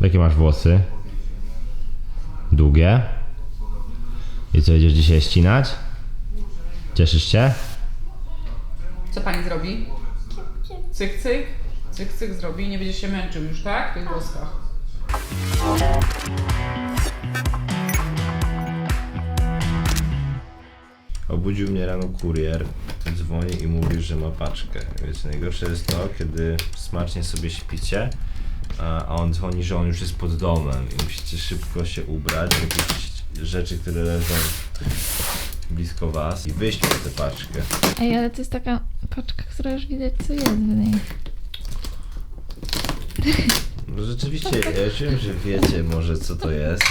Jakie masz włosy? Długie? I co, idziesz dzisiaj ścinać? Cieszysz się? Co pani zrobi? Cyk, cyk. Cyk, cyk zrobi. Nie będzie się męczył już, tak? W tych włoskach. Obudził mnie rano kurier, dzwoni i mówi, że ma paczkę. Wiecie, najgorsze jest to, kiedy smacznie sobie śpicie, a a on dzwoni, że on już jest pod domem i musicie szybko się ubrać, jakieś rzeczy, które leżą blisko was i wyjść po tę paczkę. Ej, ale to jest taka paczka, która już widać co jest w niej. No rzeczywiście, ja już wiem, że wiecie może co to jest,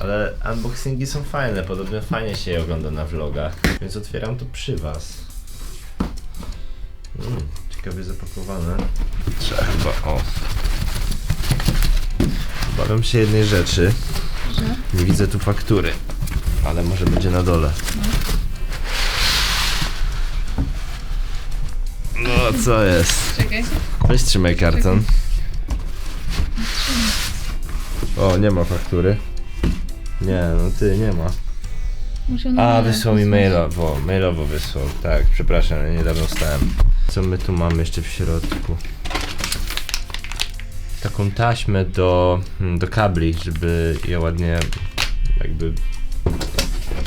ale unboxingi są fajne, podobno fajnie się je ogląda na vlogach, więc otwieram to przy was. Mm, ciekawie zapakowane. Trzeba chyba, o. Obawiam się jednej rzeczy. Nie widzę tu faktury, ale może będzie na dole. No co jest? Czekaj. Weź trzymaj karton. O, nie ma faktury. Nie, no ty, nie ma. Muszę A, wysłał mi mailowo, mailowo wysłał, tak, przepraszam, ja niedawno stałem. Co my tu mamy jeszcze w środku? Taką taśmę do, mm, do kabli, żeby je ładnie jakby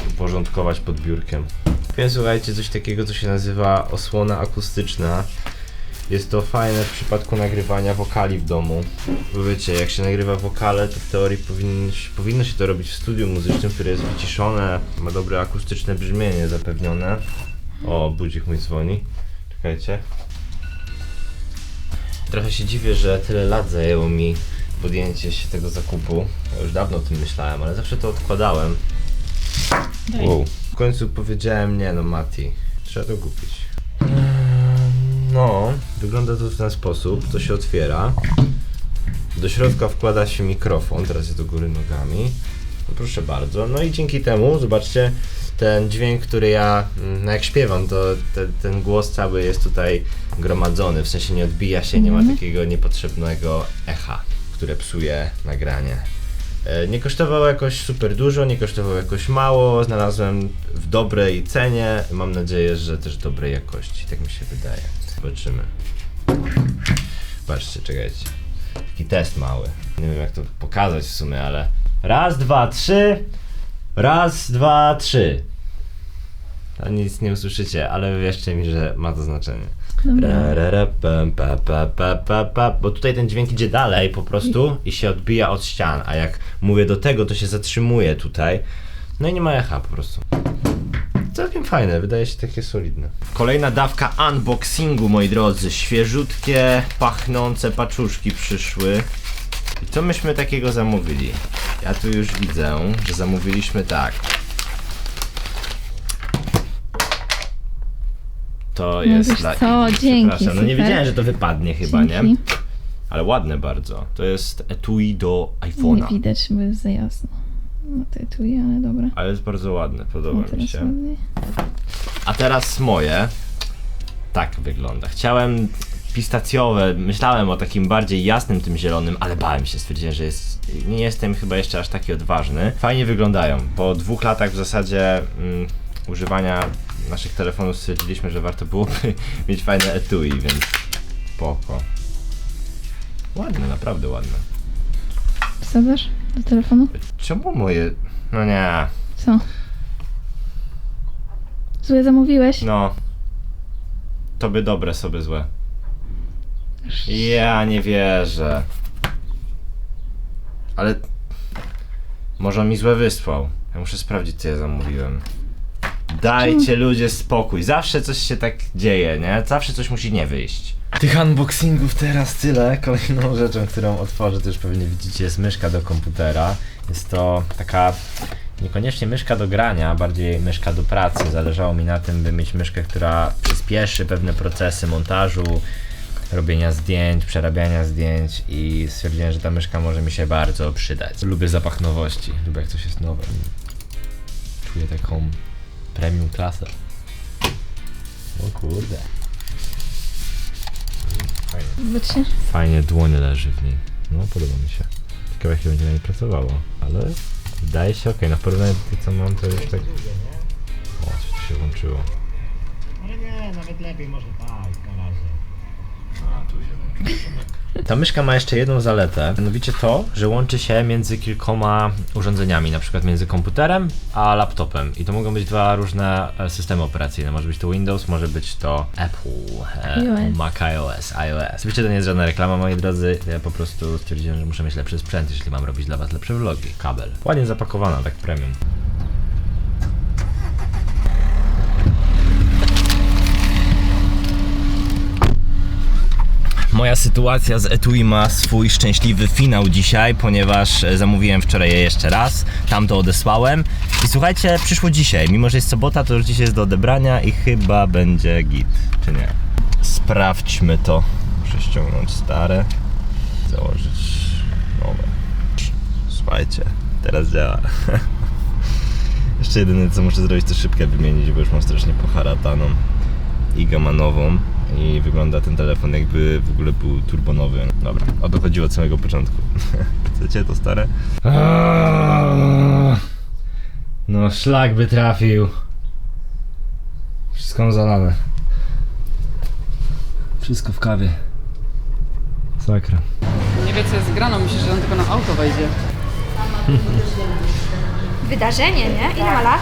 uporządkować pod biurkiem. Więc słuchajcie, coś takiego, co się nazywa osłona akustyczna. Jest to fajne w przypadku nagrywania wokali w domu. Bo wiecie, jak się nagrywa wokale, to w teorii powinno powinno się to robić w studiu muzycznym, które jest wyciszone, ma dobre akustyczne brzmienie zapewnione. O, budzik mój dzwoni. Czekajcie. Trochę się dziwię, że tyle lat zajęło mi podjęcie się tego zakupu. Ja już dawno o tym myślałem, ale zawsze to odkładałem. Daj. Wow. W końcu powiedziałem nie no Mati, trzeba to kupić. No, wygląda to w ten sposób, to się otwiera. Do środka wkłada się mikrofon, teraz jest do góry nogami. No proszę bardzo. No i dzięki temu, zobaczcie, ten dźwięk, który ja, mm, no jak śpiewam, to te, ten głos cały jest tutaj gromadzony, w sensie nie odbija się, nie ma takiego niepotrzebnego echa, które psuje nagranie. E, Nie kosztowało jakoś super dużo, nie kosztowało jakoś mało. Znalazłem w dobrej cenie. Mam nadzieję, że też dobrej jakości. Tak mi się wydaje. Zobaczymy. Patrzcie, czekajcie. Taki test mały. Nie wiem jak to pokazać w sumie, ale. Raz, dwa, trzy. Raz, dwa, trzy. A nic nie usłyszycie, ale wierzcie mi, że ma to znaczenie. Bo tutaj ten dźwięk idzie dalej po prostu i się odbija od ścian, a jak mówię do tego, to się zatrzymuje tutaj. No i nie ma echa po prostu. Całkiem fajne, wydaje się takie solidne. Kolejna dawka unboxingu, moi drodzy. Świeżutkie, pachnące paczuszki przyszły. I co myśmy takiego zamówili? Ja tu już widzę, że zamówiliśmy tak. To jest wiesz dla co, dzięki, Przepraszam, no nie super. wiedziałem, że to wypadnie chyba, nie? Dzięki. Ale ładne bardzo. To jest etui do Nie iPhone'a. widać, bo jest za jasno. No to tu, ale dobra. Ale jest bardzo ładne, No podoba mi teraz się. ładniej. A teraz moje. Tak wygląda. Chciałem pistacjowe, myślałem o takim bardziej jasnym tym zielonym, ale bałem się, stwierdziłem, że jest, nie jestem chyba jeszcze aż taki odważny. Fajnie wyglądają. Po dwóch latach w zasadzie mm, używania naszych telefonów stwierdziliśmy, że warto byłoby mieć fajne etui, więc spoko. Ładne, naprawdę ładne. Wsadzasz do telefonu? Czemu moje... No nie, Co? Złe zamówiłeś? no... Tobie dobre, sobie złe. Ja nie wierzę. Ale. Może on mi złe wysłał. Ja muszę sprawdzić, co ja zamówiłem. Dajcie ludzie spokój. Zawsze coś się tak dzieje, nie? Zawsze coś musi nie wyjść. Tych unboxingów teraz tyle. Kolejną rzeczą, którą otworzę, to już pewnie widzicie, jest myszka do komputera. Jest to taka niekoniecznie myszka do grania, bardziej myszka do pracy. Zależało mi na tym, by mieć myszkę, która przyspieszy pewne procesy montażu, robienia zdjęć, przerabiania zdjęć i stwierdziłem, że ta myszka może mi się bardzo przydać. Lubię zapach nowości, lubię jak coś jest nowe. Czuję taką premium klasę. O kurde. Fajnie. Fajnie dłoń leży w niej. No, podoba mi się. ciekawe jak się będzie na niej pracowało, ale wydaje się ok, no w porównaniu do tych co mam to już tak... O, coś tu się włączyło. Ale nie, nawet lepiej może tak, na razie. Ta myszka ma jeszcze jedną zaletę, mianowicie to, że łączy się między kilkoma urządzeniami, na przykład między komputerem a laptopem. I to mogą być dwa różne e, systemy operacyjne. Może być to Windows, może być to Apple, e, iOS. Mac iOS, iOS. Oczywiście to nie jest żadna reklama, moi drodzy. Ja po prostu stwierdziłem, że muszę mieć lepszy sprzęt, jeśli mam robić dla was lepsze vlogi. Kabel. Ładnie zapakowana, tak premium. Moja sytuacja z etui ma swój szczęśliwy finał dzisiaj, ponieważ e, zamówiłem wczoraj je jeszcze raz, tam to odesłałem i słuchajcie, przyszło dzisiaj, mimo że jest sobota, to już dzisiaj jest do odebrania i chyba będzie git, czy nie? Sprawdźmy to. Muszę ściągnąć stare, założyć nowe. Słuchajcie, teraz działa. Jeszcze jedyne co muszę zrobić to szybkę wymienić, bo już mam strasznie poharataną. Iga ma nową i wygląda ten telefon jakby w ogóle był turbonowy. Dobra, o to chodziło od samego początku. Chcecie to stare? No szlak by trafił. Wszystko zalane. Wszystko w kawie. Sakra. Nie wie co jest grano, myślę, że on tylko na auto wejdzie. Wydarzenie, nie? Ile ma lat?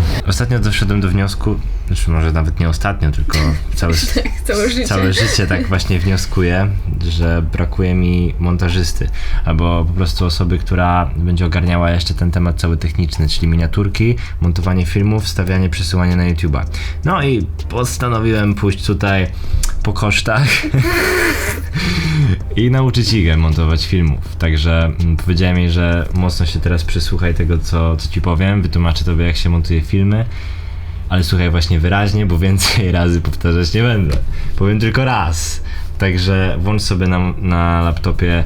Ostatnio doszedłem do wniosku, znaczy może nawet nie ostatnio, tylko całe, Całe życie. całe życie tak właśnie wnioskuję, że brakuje mi montażysty, albo po prostu osoby, która będzie ogarniała jeszcze ten temat cały techniczny, czyli miniaturki, montowanie filmów, stawianie, przesyłanie na YouTube'a. No i postanowiłem pójść tutaj po kosztach i nauczyć Igę montować filmów. Także mm, powiedziałem jej, że mocno się teraz przysłuchaj tego, co, co ci powiem, wytłumaczę tobie, jak się montuje filmy. Ale słuchaj właśnie wyraźnie, bo więcej razy powtarzać nie będę. Powiem tylko raz. Także włącz sobie na, na laptopie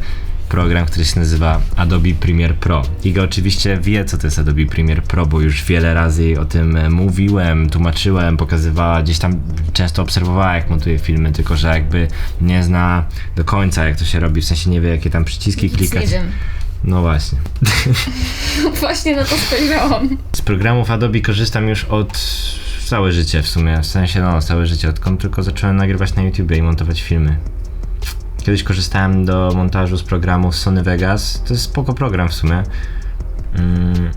program, który się nazywa Adobe Premiere Pro. Iga oczywiście wie, co to jest Adobe Premiere Pro, bo już wiele razy jej o tym e, mówiłem, tłumaczyłem, pokazywała, gdzieś tam często obserwowała, jak montuje filmy, tylko że jakby nie zna do końca, jak to się robi, w sensie nie wie, jakie tam przyciski klikać. Nie wiem. No właśnie. Właśnie na to spojrzałam. Z programów Adobe korzystam już od całe życie w sumie, w sensie no całe życie, odkąd tylko zacząłem nagrywać na YouTubie i montować filmy. Kiedyś korzystałem do montażu z programu Sony Vegas, to jest spoko program w sumie. Mm.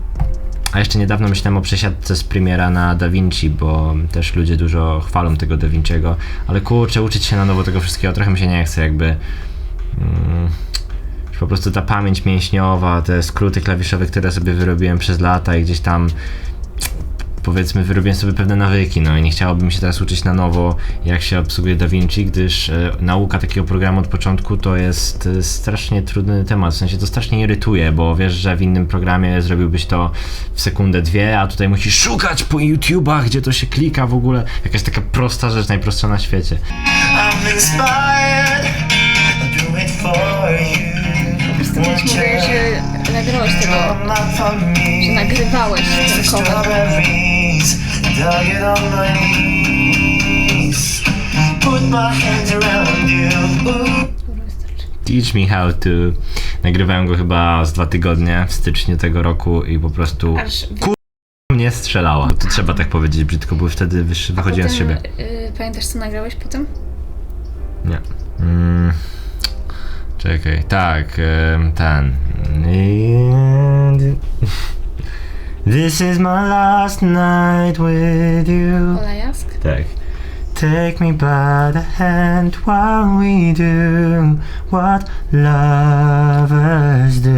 A jeszcze niedawno myślałem o przesiadce z Premiera na DaVinci, bo też ludzie dużo chwalą tego DaVinciego, ale kurczę, uczyć się na nowo tego wszystkiego trochę mi się nie chce jakby. Mm, po prostu ta pamięć mięśniowa, te skróty klawiszowe, które sobie wyrobiłem przez lata i gdzieś tam powiedzmy wyrobiłem sobie pewne nawyki, no i nie chciałoby mi się teraz uczyć na nowo, jak się obsługuje DaVinci, gdyż e, nauka takiego programu od początku to jest e, strasznie trudny temat, w sensie to strasznie irytuje, bo wiesz, że w innym programie zrobiłbyś to w sekundę, dwie, a tutaj musisz szukać po YouTubach, gdzie to się klika w ogóle, jakaś taka prosta rzecz, najprostsza na świecie. I'm inspired. I'll do it for you. Won't Mówię, że nagrałeś tego, że nagrywałeś ten cover. Dug it on my knees. Put my hands around you. Ooh. Teach Me How To. Nagrywałem go chyba z dwa tygodnie w styczniu tego roku i po prostu Aż mnie strzelała. To trzeba tak powiedzieć brzydko, bo wtedy wyż, wychodziłem z siebie. y, pamiętasz co nagrałeś potem? Nie. Mm. Czekaj, tak, em, ten. This is my last night with you. Ola Jask? Tak. Take me by the hand while we do what lovers do.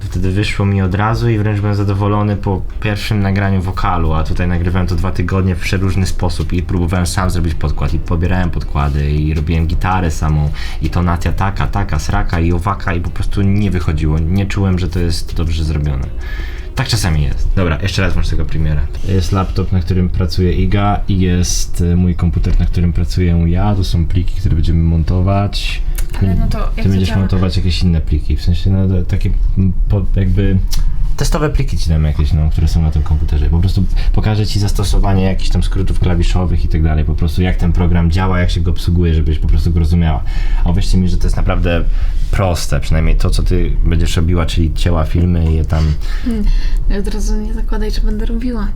Wtedy wyszło mi od razu i wręcz byłem zadowolony po pierwszym nagraniu wokalu, a tutaj nagrywałem to dwa tygodnie w przeróżny sposób i próbowałem sam zrobić podkład i pobierałem podkłady i robiłem gitarę samą i tonacja taka, taka, sraka i owaka i po prostu nie wychodziło. Nie czułem, że to jest dobrze zrobione. Tak czasami jest. Dobra, jeszcze raz masz tego premiera. Jest laptop, na którym pracuje Iga i jest e, mój komputer, na którym pracuję ja. To są pliki, które będziemy montować. Ale no to jak Ty będziesz zaczęłam- montować jakieś inne pliki, w sensie no, to- takie po, jakby testowe pliki ci dam jakieś, no, które są na tym komputerze. Po prostu pokażę ci zastosowanie jakichś tam skrótów klawiszowych i tak dalej, po prostu jak ten program działa, jak się go obsługuje, żebyś po prostu go rozumiała. A uwierzcie mi, że to jest naprawdę proste, przynajmniej to, co ty będziesz robiła, czyli cięła filmy i je tam Od razu nie zakładaj, że będę robiła.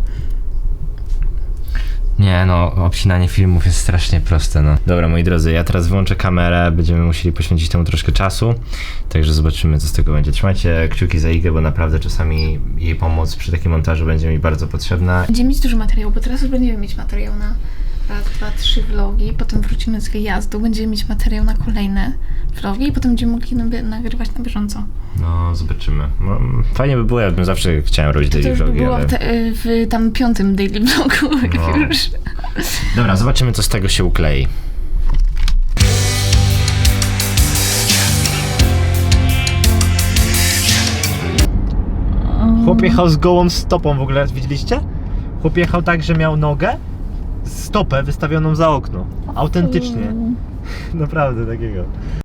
Nie, no, obcinanie filmów jest strasznie proste, no. Dobra, moi drodzy, ja teraz wyłączę kamerę, będziemy musieli poświęcić temu troszkę czasu, także zobaczymy, co z tego będzie. Trzymajcie kciuki za Igę, bo naprawdę czasami jej pomoc przy takim montażu będzie mi bardzo potrzebna. Będziemy mieć dużo materiału, bo teraz już będziemy mieć materiał na raz, dwa, trzy vlogi, potem wrócimy z wyjazdu, będziemy mieć materiał na kolejne vlogi i potem będziemy mogli nagrywać na bieżąco. No, zobaczymy. No, fajnie by było, ja bym zawsze chciałem robić To daily już by vlogi, było ale... w, te, w tam piątym daily vlogu, No. już. Dobra, zobaczymy, co z tego się uklei. Chłop jechał z gołą stopą w ogóle, widzieliście? Chłop jechał tak, że miał nogę, stopę wystawioną za okno. Autentycznie. Naprawdę takiego.